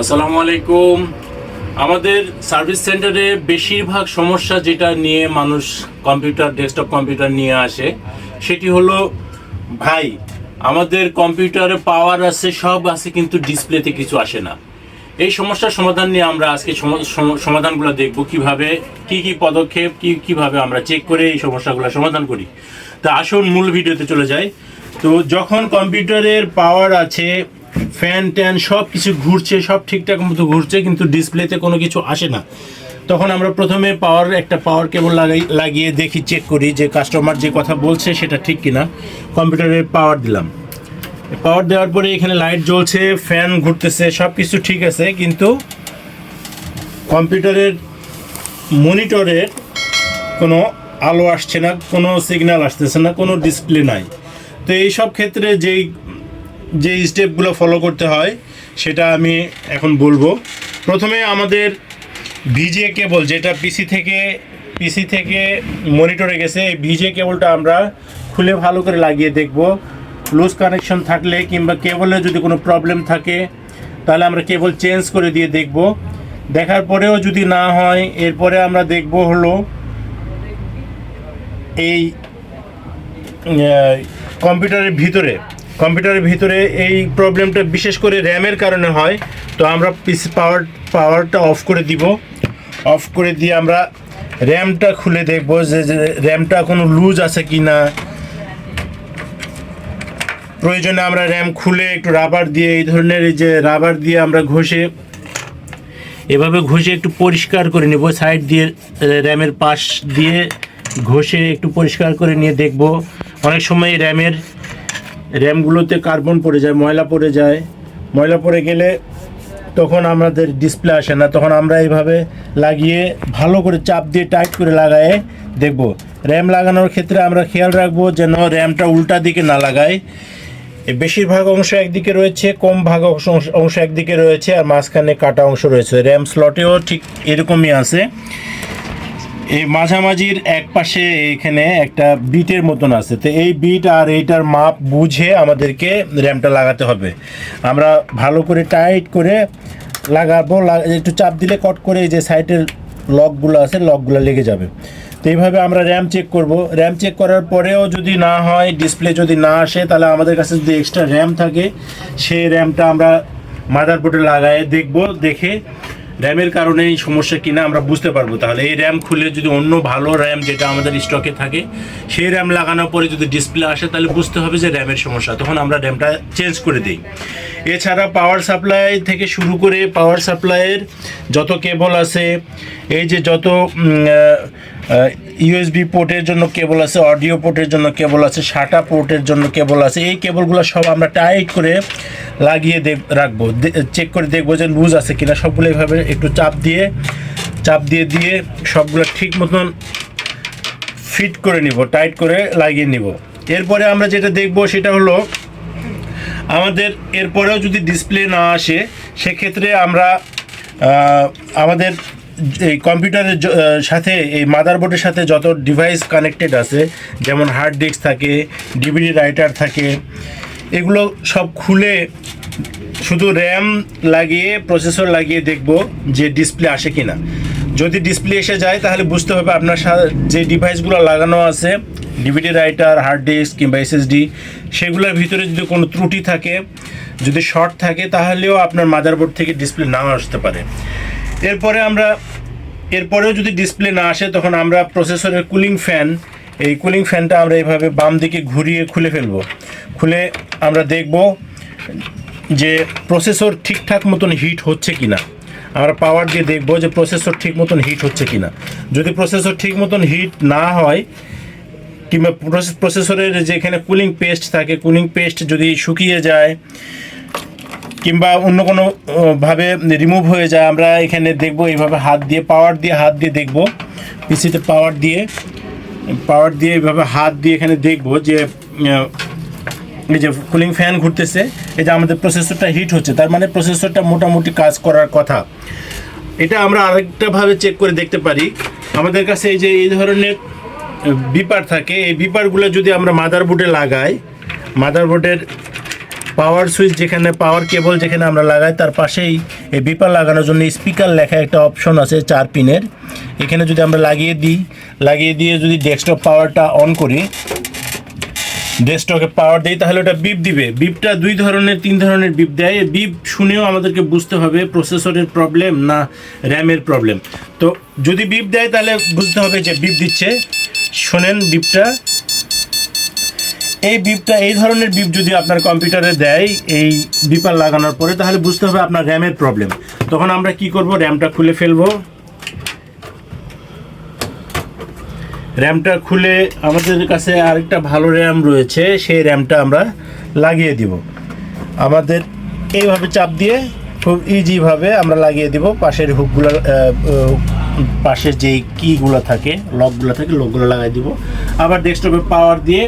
আসসালামু আলাইকুম। আমাদের সার্ভিস সেন্টারে বেশিরভাগ সমস্যা যেটা নিয়ে মানুষ কম্পিউটার, ডেস্কটপ কম্পিউটার নিয়ে আসে, সেটি হলো, ভাই, আমাদের কম্পিউটারে পাওয়ার আছে, সব আছে, কিন্তু ডিসপ্লেতে কিছু আসে না। এই সমস্যার সমাধান নিয়ে আমরা আজকে সম- সম- সমাধানগুলো দেখব কীভাবে, কি কি পদক্ষেপ, কি কীভাবে আমরা চেক করে এই সমস্যাগুলো সমাধান করি। তা আসুন মূল ভিডিওতে চলে যাই। তো যখন কম্পিউটারের পাওয়ার আছে ফ্যান ট্যান সব কিছু ঘুরছে, সব ঠিকঠাক মতো ঘুরছে, কিন্তু ডিসপ্লেতে কোনো কিছু আসে না। তখন আমরা প্রথমে পাওয়ার একটা পাওয়ার কেবল লাগাই, লাগিয়ে দেখি চেক করি যে কাস্টমার যে কথা বলছে সেটা ঠিক কিনা। কম্পিউটারে পাওয়ার দিলাম। পাওয়ার দেওয়ার পরে এখানে লাইট জ্বলছে ফ্যান ঘুরতেছে সব কিছু ঠিক আছে, কিন্তু কম্পিউটারের মনিটরের কোনো আলো আসছে না, কোনো সিগন্যাল আসতেছে না, কোনো ডিসপ্লে নাই। তো এই সব ক্ষেত্রে যেই যে স্টেপগুলো ফলো করতে হয়, সেটা আমি এখন বলব। প্রথমে আমাদের ভিজে কেবল যেটা পিসি থেকে পিসি থেকে মনিটরে গেছে, এই ভিজে কেবলটা আমরা খুলে ভালো করে লাগিয়ে দেখব। লুজ কানেকশন থাকলে কিংবা কেবলে যদি কোনো প্রবলেম থাকে, তাহলে আমরা কেবল চেঞ্জ করে দিয়ে দেখব। দেখার পরেও যদি না হয়, এরপরে আমরা দেখব হলো এই কম্পিউটারের ভিতরে। কম্পিউটারের ভিতরে এই প্রবলেমটা বিশেষ করে র্যামের কারণে হয়, তো আমরা পিসি পাওয়ার, পাওয়ারটা অফ করে দিব। অফ করে দিয়ে আমরা র্যামটা খুলে দেখব যে র্যামটা কোনো লুজ আছে কি না প্রয়োজনে আমরা র্যাম খুলে একটু রাবার দিয়ে, এই ধরনের যে রাবার দিয়ে আমরা ঘষে, এভাবে ঘষে একটু পরিষ্কার করে নেব। সাইড দিয়ে র্যামের পাশ দিয়ে ঘষে একটু পরিষ্কার করে নিয়ে দেখব। অনেক সময় র্যামের র্যামগুলোতে কার্বন পড়ে যায়, ময়লা পড়ে যায়। ময়লা পড়ে গেলে তখন আমাদের ডিসপ্লে আসে না। তখন আমরা এইভাবে লাগিয়ে ভালো করে চাপ দিয়ে টাইট করে লাগায়ে দেখব। র্যাম লাগানোর ক্ষেত্রে আমরা খেয়াল রাখব যেন র্যামটা উল্টা দিকে না লাগায়। বেশিরভাগ অংশ একদিকে রয়েছে, কম ভাগ অংশ অংশ একদিকে রয়েছে, আর মাঝখানে কাটা অংশ রয়েছে। র্যাম স্লটেও ঠিক এরকমই আছে। এই মাঝামাঝির এক পাশে এখানে একটা বিটের মতন আছে। তো এই বিট আর এইটার মাপ বুঝে আমাদেরকে র্যামটা লাগাতে হবে। আমরা ভালো করে টাইট করে লাগাবো একটু চাপ দিলে কট করে যে সাইডের লকগুলো আছে লকগুলো লেগে যাবে। তো এইভাবে আমরা র্যাম চেক করব। র্যাম চেক করার পরেও যদি না হয়, ডিসপ্লে যদি না আসে, তাহলে আমাদের কাছে যদি এক্সট্রা র্যাম থাকে, সেই র্যামটা আমরা মাদারবোর্ডে লাগায় দেখব, দেখে র্যামের কারণে এই সমস্যা কিনা আমরা বুঝতে পারব। তাহলে এই র্যাম খুলে যদি অন্য ভালো র্যাম যেটা আমাদের স্টকে থাকে, সেই র্যাম লাগানোর পরে যদি ডিসপ্লে আসে, তাহলে বুঝতে হবে যে র্যামের সমস্যা। তখন আমরা র্যামটা চেঞ্জ করে দিই। এছাড়া পাওয়ার সাপ্লাই থেকে শুরু করে পাওয়ার সাপ্লাইয়ের যত কেবল আছে, এই যে যত ইউএসবি পোর্টের জন্য কেবল আছে অডিও পোর্টের জন্য কেবল আছে সাটা পোর্টের জন্য কেবল আছে, এই কেবলগুলো সব আমরা টাইট করে লাগিয়ে রাখব। চেক করে দেখব যে লুজ আছে কিনা। সবগুলো এইভাবে একটু চাপ দিয়ে চাপ দিয়ে দিয়ে সবগুলো ঠিক মতন ফিট করে নিব টাইট করে লাগিয়ে নিব। এরপরে আমরা যেটা দেখব সেটা হলো, আমাদের এরপরেও যদি ডিসপ্লে না আসে, সেক্ষেত্রে আমরা আমাদের এই কম্পিউটারের সাথে এই মাদারবোর্ডের সাথে যত ডিভাইস কানেক্টেড আছে, যেমন হার্ড ডিস্ক থাকে ডিভিডি রাইটার থাকে, এগুলো সব খুলে শুধু র্যাম লাগিয়ে প্রসেসর লাগিয়ে দেখব যে ডিসপ্লে আসে কি না যদি ডিসপ্লে এসে যায়, তাহলে বুঝতে হবে আপনার যে ডিভাইসগুলো লাগানো আছে ডিভিডি রাইটার হার্ড ডিস্ক কিংবা এসএসডি সেগুলোর ভিতরে যদি কোনো ত্রুটি থাকে, যদি শর্ট থাকে, তাহলেও আপনার মাদারবোর্ড থেকে ডিসপ্লে নাও আসতে পারে। এরপরে আমরা, এরপরেও যদি ডিসপ্লে না আসে, তখন আমরা প্রসেসরের কুলিং ফ্যান এই কুলিং ফ্যানটা আমরা এইভাবে বাম দিকে ঘুরিয়ে খুলে ফেলব। খুলে আমরা দেখব যে প্রসেসর ঠিকঠাক মতন হিট হচ্ছে কিনা। আমরা পাওয়ার দিয়ে দেখব যে প্রসেসর ঠিক মতন হিট হচ্ছে কি না যদি প্রসেসর ঠিক মতন হিট না হয়, কিংবা প্রসেস- প্রসেসরের যেখানে কুলিং পেস্ট থাকে কুলিং পেস্ট যদি শুকিয়ে যায় কিংবা অন্য কোনো ভাবে রিমুভ হয়ে যায়, আমরা এখানে দেখব এইভাবে হাত দিয়ে পাওয়ার দিয়ে হাত দিয়ে দেখব। পিসিতে পাওয়ার দিয়ে পাওয়ার দিয়ে এইভাবে হাত দিয়ে এখানে দেখব যে এই যে কুলিং ফ্যান ঘুরতেছে, এই যে আমাদের প্রসেসরটা হিট হচ্ছে, তার মানে প্রসেসরটা মোটামুটি কাজ করার কথা। এটা আমরা আরেকটা ভাবে চেক করে দেখতে পারি। আমাদের কাছে এই যে, এই ধরনের বিপার থাকে, এই বিপারগুলো যদি আমরা মাদারবোর্ডে লাগাই মাদারবোর্ডের পাওয়ার সুইচ যেখানে পাওয়ার কেবল যেখানে আমরা লাগাই, তার পাশেই এই বিপার লাগানোর জন্য স্পিকার লেখা একটা অপশন আছে চার পিনের। এখানে যদি আমরা লাগিয়ে দিই, লাগিয়ে দিয়ে যদি ডেস্কটপ পাওয়ারটা অন করি ডেস্কটপে পাওয়ার দেই, তাহলে ওটা বিপ দিবে। বিপটা দুই ধরনের, তিন ধরনের বিপ দেয়। বিপ শুনেও আমাদেরকে বুঝতে হবে প্রসেসরের প্রবলেম না র্যামের প্রবলেম তো যদি বিপ দেয়, তাহলে বুঝতে হবে যে বিপ দিচ্ছে। শোনেন বিপটা এই বিপটা, এই ধরনের বিপ যদি আপনার কম্পিউটারে দেয়, এই বিপার লাগানোর পরে, তাহলে বুঝতে হবে আপনার র্যামের প্রবলেম। তখন আমরা কি করব? র্যামটা খুলে ফেলব। র্যামটা খুলে আমাদের কাছে আরেকটা ভালো র্যাম রয়েছে, সেই র্যামটা আমরা লাগিয়ে দিব। আমাদের এইভাবে চাপ দিয়ে খুব ইজিভাবে আমরা লাগিয়ে দিব। পাশের হুকগুলো পাশের যেই কিগুলো থাকে লকগুলো থাকে লকগুলো লাগাই দিব। আবার ডেস্কটপে পাওয়ার দিয়ে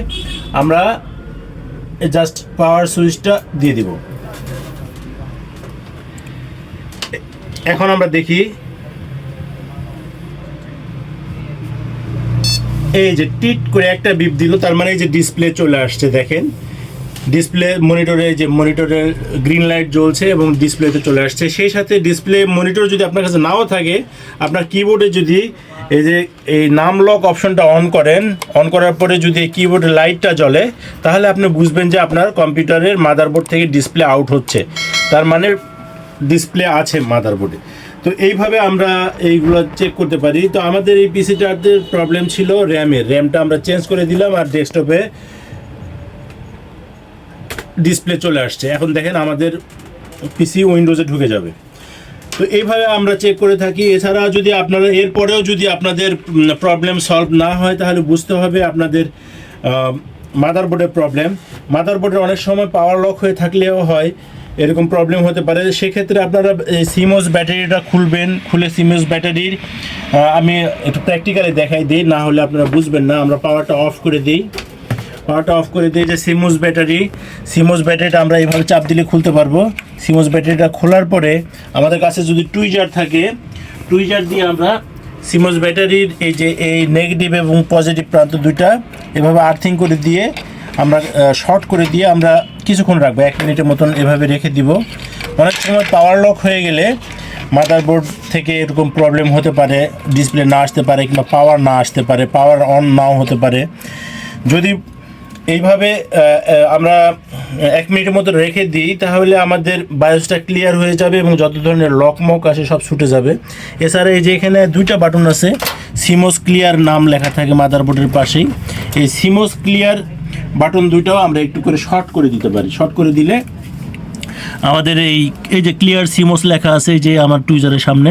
আমরা জাস্ট পাওয়ার সুইচটা দিয়ে দিব। এখন আমরা দেখি এই যে টিট করে একটা বিপ দিল, তার মানে এই যে ডিসপ্লে চলে আসছে, দেখেন। ডিসপ্লে মনিটরে যে মনিটরের গ্রিন লাইট জ্বলছে এবং ডিসপ্লেতে চলে আসছে। সেই সাথে ডিসপ্লে মনিটর যদি আপনার কাছে নাও থাকে, আপনার কিবোর্ডে যদি এই যে এই নাম লক অপশনটা অন করেন অন করার পরে যদি এই কিবোর্ডে লাইটটা জ্বলে, তাহলে আপনি বুঝবেন যে আপনার কম্পিউটারের মাদারবোর্ড থেকে ডিসপ্লে আউট হচ্ছে। তার মানে ডিসপ্লে আছে মাদারবোর্ডে তো এইভাবে আমরা এইগুলো চেক করতে পারি। তো আমাদের এই পিসিটার প্রবলেম ছিল র্যামের র্যামটা আমরা চেঞ্জ করে দিলাম আর ডেস্কটপে ডিসপ্লে চলে আসছে। এখন দেখেন আমাদের পিসি উইন্ডোজে ঢুকে যাবে। তো এইভাবে আমরা চেক করে থাকি। এছাড়া যদি আপনারা, এরপরেও যদি আপনাদের প্রবলেম সলভ না হয়, তাহলে বুঝতে হবে আপনাদের মাদারবোর্ডের প্রবলেম মাদারবোর্ডের অনেক সময় পাওয়ার লক হয়ে থাকলেও হয়, এরকম প্রবলেম হতে পারে। সেক্ষেত্রে আপনারা সিমোস ব্যাটারিটা খুলবেন, খুলে সিমোস ব্যাটারির আমি একটু প্র্যাকটিক্যালি দেখাই দিই, না হলে আপনারা বুঝবেন না। আমরা পাওয়ারটা অফ করে দিই। পাওয়ারটা অফ করে দিই যে সিমোস ব্যাটারি সিমোস ব্যাটারিটা আমরা এইভাবে চাপ দিলে খুলতে পারব। সিমোস ব্যাটারিটা খোলার পরে আমাদের কাছে যদি টুইজার থাকে টুইজার দিয়ে আমরা সিমোস ব্যাটারির এই যে এই নেগেটিভ এবং পজিটিভ প্রান্ত দুইটা এভাবে আর্থিং করে দিয়ে আমরা শর্ট করে দিয়ে আমরা কিছুক্ষণ রাখব, এক মিনিটের মতন এভাবে রেখে দিব। অনেক সময় পাওয়ার লক হয়ে গেলে মাদারবোর্ড থেকে এরকম প্রবলেম হতে পারে ডিসপ্লে না আসতে পারে কিংবা পাওয়ার না আসতে পারে পাওয়ার অন নাও হতে পারে। যদি এইভাবে আমরা এক মিনিটের মতো রেখে দিই, তাহলে আমাদের বায়োসটা ক্লিয়ার হয়ে যাবে এবং যত ধরনের লকমক আছে সব ছুটে যাবে। এছাড়া এই যে এখানে দুইটা বাটন আছে, সিমোস ক্লিয়ার নাম লেখা থাকে মাদারবোর্ডের পাশেই। এই সিমোস ক্লিয়ার বাটন দুইটাও আমরা একটু করে শর্ট করে দিতে পারি। শর্ট করে দিলে আমাদের এই এই যে ক্লিয়ার সিমোস লেখা আছে যে আমার টুইজারের সামনে,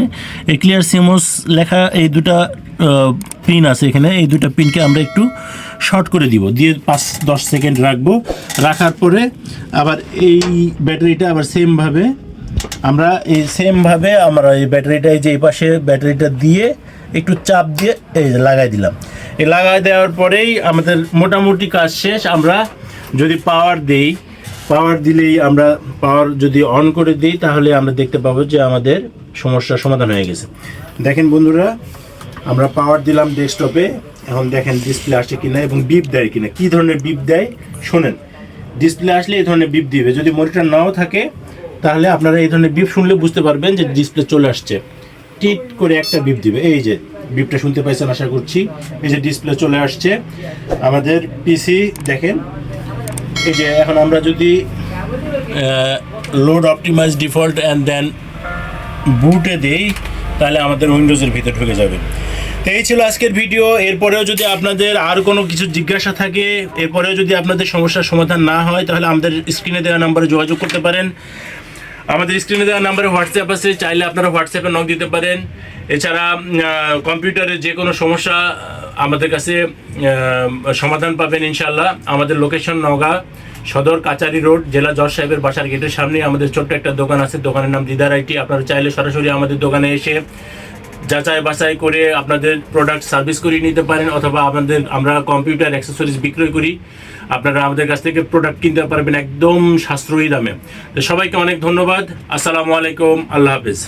এই ক্লিয়ার সিমোস লেখা এই দুটা পিন আছে এখানে, এই দুটা পিনকে আমরা একটু শর্ট করে দিব। দিয়ে পাঁচ, দশ সেকেন্ড রাখব। রাখার পরে আবার এই ব্যাটারিটা আবার সেমভাবে আমরা এই সেমভাবে আমরা এই ব্যাটারিটা এই যে এই পাশে ব্যাটারিটা দিয়ে একটু চাপ দিয়ে এই লাগাই দিলাম। এই লাগাই দেওয়ার পরেই আমাদের মোটামুটি কাজ শেষ। আমরা যদি পাওয়ার দেই পাওয়ার দিলেই আমরা পাওয়ার যদি অন করে দিই, তাহলে আমরা দেখতে পাবো যে আমাদের সমস্যার সমাধান হয়ে গেছে। দেখেন বন্ধুরা, আমরা পাওয়ার দিলাম ডেস্কটপে এখন দেখেন ডিসপ্লে আসছে কিনা এবং বিপ দেয় কিনা, কি ধরনের বিপ দেয়? শোনেন ডিসপ্লে আসলে এই ধরনের বিপ দিবে। যদি মনিটর নাও থাকে, তাহলে আপনারা এই ধরনের বিপ শুনলে বুঝতে পারবেন যে ডিসপ্লে চলে আসছে। টিট করে একটা বিপ দিবে। এই যে বিপটা শুনতে পাইছেন আশা করছি। এই যে ডিসপ্লে চলে আসছে। আমাদের পিসি দেখেন, এই যে এখন আমরা যদি load optimise default and then বুটে দেই, তাহলে আমাদের উইন্ডোজের ভিতরে ঢুকে যাবে। এই ছিল আজকের ভিডিও। এরপরেও যদি আপনাদের আর কোনো কিছু জিজ্ঞাসা থাকে, এরপরেও যদি আপনাদের সমস্যার সমাধান না হয়, তাহলে আমাদের স্ক্রিনে দেওয়া নাম্বারে যোগাযোগ করতে পারেন। আমাদের স্ক্রিনে দেওয়া নাম্বারে হোয়াটসঅ্যাপ আছে, চাইলে আপনারা হোয়াটসঅ্যাপে নক দিতে পারেন। এছাড়া কম্পিউটারের যে কোনো সমস্যা আমাদের কাছে সমাধান পাবেন ইনশাল্লাহ আমাদের লোকেশন নওগাঁ, সদর কাচারি রোড, জেলা জজ সাহেবের বাসার গেটের সামনে। আমাদের ছোট্ট একটা দোকান আছে, দোকানের নাম দিদার আইটি। আপনারা চাইলে সরাসরি আমাদের দোকানে এসে যাচাই বাছাই করে আপনাদের প্রোডাক্ট সার্ভিস করিয়ে নিতে পারেন, অথবা আপনাদের আমরা কম্পিউটার অ্যাক্সেসরিজ বিক্রয় করি। আপনারা আমাদের কাছ থেকে প্রোডাক্ট কিনতে পারবেন একদম সাশ্রয়ী দামে। তো সবাইকে অনেক ধন্যবাদ। আসসালামু আলাইকুম। আল্লাহ হাফিজ।